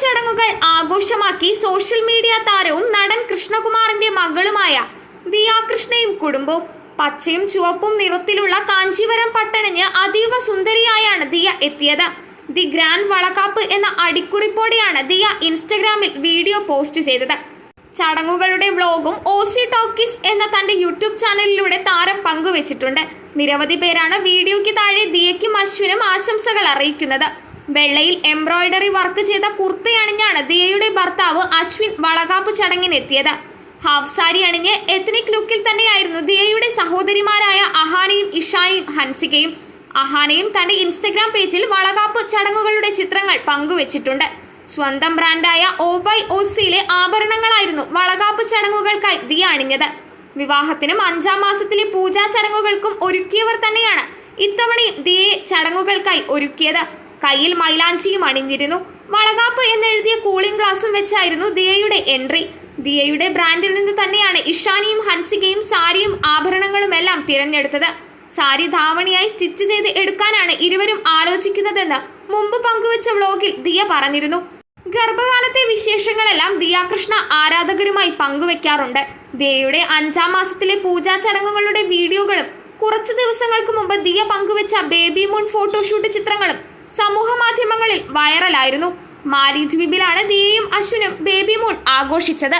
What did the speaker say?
ചടങ്ങുകൾ ആഘോഷമാക്കി social media താരവും നടൻ കൃഷ്ണകുമാറിന്റെ മകളുമായ ദിയാകൃഷ്ണയും കുടുംബവും പച്ചയും ചുവപ്പും നിറത്തിലുള്ള കാഞ്ചീവരം പട്ടണിഞ്ഞ് അതീവ സുന്ദരിയായാണ് ദിയ എത്തിയത്. ദി ഗ്രാൻഡ് വളക്കാപ്പ് എന്ന അടിക്കുറിപ്പോടെയാണ് ദിയ ഇൻസ്റ്റഗ്രാമിൽ വീഡിയോ പോസ്റ്റ് ചെയ്തത്. ചടങ്ങുകളുടെ വ്ലോഗും ഓസി ടോക്കീസ് എന്ന തന്റെ യൂട്യൂബ് ചാനലിലൂടെ താരം പങ്കുവച്ചിട്ടുണ്ട്. നിരവധി പേരാണ് വീഡിയോയ്ക്ക് താഴെ ദിയയ്ക്കും അശ്വിനും ആശംസകൾ അറിയിക്കുന്നത്. വെള്ളയിൽ എംബ്രോയ്ഡറി വർക്ക് ചെയ്ത കുർത്തയണിഞ്ഞാണ് ദിയയുടെ ഭർത്താവ് അശ്വിൻ വളകാപ്പ് ചടങ്ങിനെത്തിയത്. ഹാഫ് സാരി അണിഞ്ഞ് എത്നിക് ലുക്കിൽ തന്നെയായിരുന്നു ദിയയുടെ സഹോദരിമാരായ അഹാനയും ഇഷായും ഹൻസികയും. അഹാനയും തന്റെ ഇൻസ്റ്റഗ്രാം പേജിൽ വളകാപ്പ് ചടങ്ങുകളുടെ ചിത്രങ്ങൾ പങ്കുവച്ചിട്ടുണ്ട്. സ്വന്തം ബ്രാൻഡായ ഓബൈ ഓസിയിലെ ആഭരണങ്ങളായിരുന്നു വളകാപ്പ് ചടങ്ങുകൾക്കായി ദിയ അണിഞ്ഞത്. വിവാഹത്തിനും അഞ്ചാം മാസത്തിലെ പൂജാ ചടങ്ങുകൾക്കും ഒരുക്കിയവർ തന്നെയാണ് ഇത്തവണയും ദിയയെ ചടങ്ങുകൾക്കായി ഒരുക്കിയത്. കയ്യിൽ മൈലാഞ്ചിയും അണിഞ്ഞിരുന്നു. വളകാപ്പ് എന്നെഴുതിയ കൂളിംഗ് ഗ്ലാസും വെച്ചായിരുന്നു ദിയയുടെ എൻട്രി. ദിയയുടെ ബ്രാൻഡിൽ നിന്ന് തന്നെയാണ് ഇഷാനിയും ഹൻസികയും സാരിയും ആഭരണങ്ങളുമെല്ലാം തിരഞ്ഞെടുത്തത്. സാരി ധാവണിയായി സ്റ്റിച്ച് ചെയ്ത് എടുക്കാനാണ് ഇരുവരും ആലോചിക്കുന്നതെന്ന് മുമ്പ് പങ്കുവച്ച വ്ലോഗിൽ ദിയ പറഞ്ഞിരുന്നു. ഗർഭകാലത്തെ വിശേഷങ്ങളെല്ലാം ദിയാകൃഷ്ണ ആരാധകരുമായി പങ്കുവെക്കാറുണ്ട്. ദിയയുടെ അഞ്ചാം മാസത്തിലെ പൂജാ ചടങ്ങുകളുടെ വീഡിയോകളും കുറച്ചു ദിവസങ്ങൾക്ക് മുമ്പ് ദിയ പങ്കുവച്ച ബേബി മൂൺ ഫോട്ടോഷൂട്ട് ചിത്രങ്ങളും സമൂഹ മാധ്യമങ്ങളിൽ വൈറലായിരുന്നു മാലിദ്വീപിലാണ് ദിയയും അശ്വിനും ബേബി മൂൺ ആഘോഷിച്ചത്.